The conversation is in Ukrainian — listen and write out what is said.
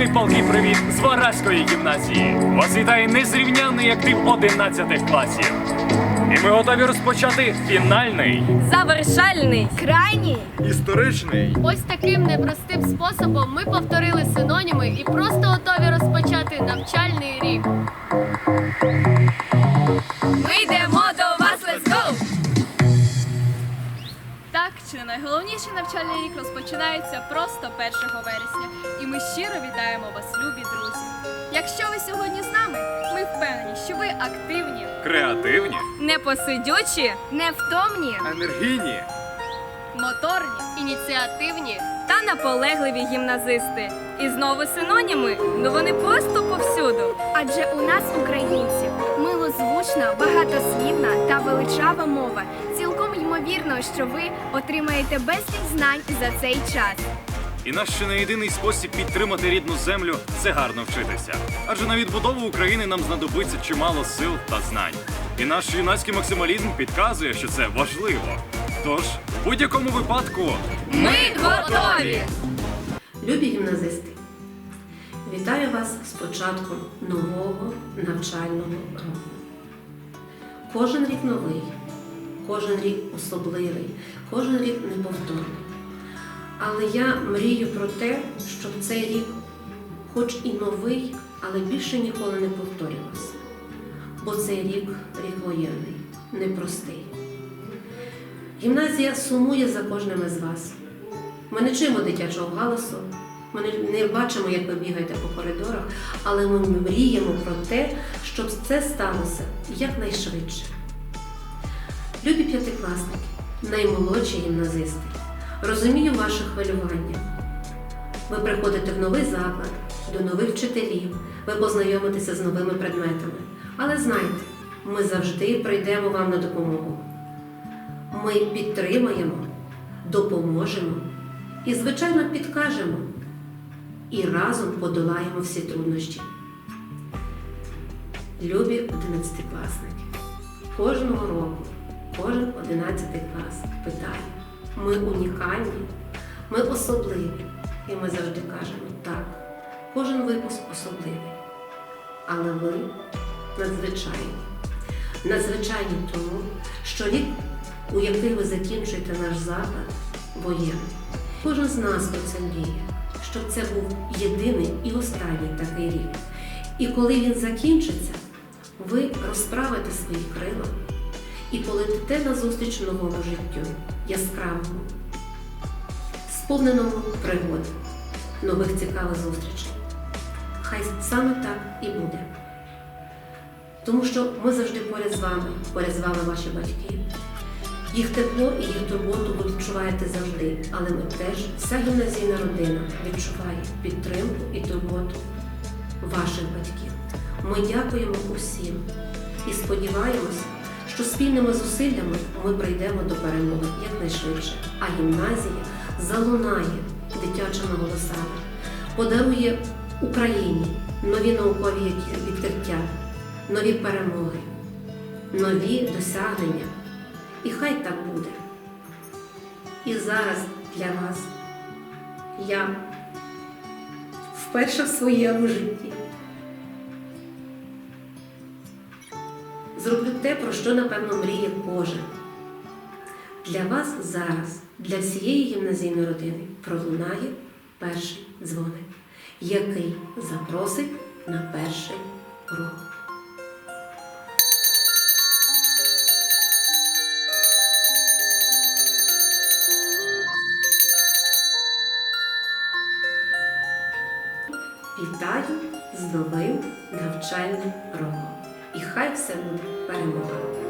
сонячний палкий привіт з Вараської гімназії. Вас вітає незрівнянний актив 11 класів. І ми готові розпочати фінальний. Завершальний. Крайній Історичний. Ось таким непростим способом ми повторили синоніми і просто готові розпочати навчальний рік. Найголовніший навчальний рік розпочинається просто 1 вересня, і ми щиро вітаємо вас, любі друзі. Якщо ви сьогодні з нами, ми впевнені, що ви активні, Креативні. Непосидючі невтомні. Енергійні. моторні. Ініціативні та наполегливі гімназисти. І знову синоніми, ну вони просто повсюду. Адже у нас, українців, милозвучна, багатослівна та величава мова. Цілком ймовірно, що ви отримаєте безліч знань за цей час. І наш ще не єдиний спосіб підтримати рідну землю це гарно вчитися. Адже на відбудову України нам знадобиться чимало сил та знань. І наш юнацький максималізм підказує, що це важливо. Тож, в будь-якому випадку, Ми готові! Любі гімназисти, вітаю вас з початком нового навчального року. Кожен рік новий, кожен рік особливий, кожен рік неповторний. Але я мрію про те, щоб цей рік, хоч і новий, але більше ніколи не повторювався. Бо цей рік рік воєнний, непростий. Гімназія сумує за кожним із вас. Ми не чуємо дитячого галасу, ми не- бачимо, як ви бігаєте по коридорах, але ми мріємо про те, щоб це сталося якнайшвидше. Любі п'ятикласники, наймолодші гімназисти, розумію ваше хвилювання. Ви приходите в новий заклад, до нових вчителів, ви познайомитеся з новими предметами. Але знайте, ми завжди прийдемо вам на допомогу. Ми підтримаємо, допоможемо і, звичайно, підкажемо. І разом подолаємо всі труднощі. Любі одинадцятикласники, кожного року кожен одинадцятий клас питає: ми унікальні, ми особливі. І ми завжди кажемо так, кожен випуск особливий. Але ви надзвичайні. Надзвичайні тому, що рік, у який ви закінчуєте наш заклад, воєнний. Кожен з нас про це мріє, щоб це був єдиний і останній такий рік. І коли він закінчиться, ви розправите свої крила і полетите назустріч новому життю, яскравому, сповненому пригод, нових цікавих зустрічей. Хай саме так і буде. Тому що ми завжди поряд з вами, поряд з вами ваші батьки. Їх тепло і їх турботу ви відчуваєте завжди, але ми теж, вся гімназійна родина відчуває підтримку і турботу ваших батьків. Ми дякуємо усім і сподіваємося, що спільними зусиллями ми прийдемо до перемоги якнайшвидше, а гімназія залунає дитячими голосами, подарує Україні нові наукові відкриття, нові перемоги, нові досягнення. І хай так буде. І зараз для вас я вперше в своєму житті зроблю те, про що, напевно, мріє кожен. Для вас зараз, для всієї гімназійної родини, пролунає перший дзвоник, який запросить на перший урок. Вітаю з новим навчальним роком. І хай все буде перемога.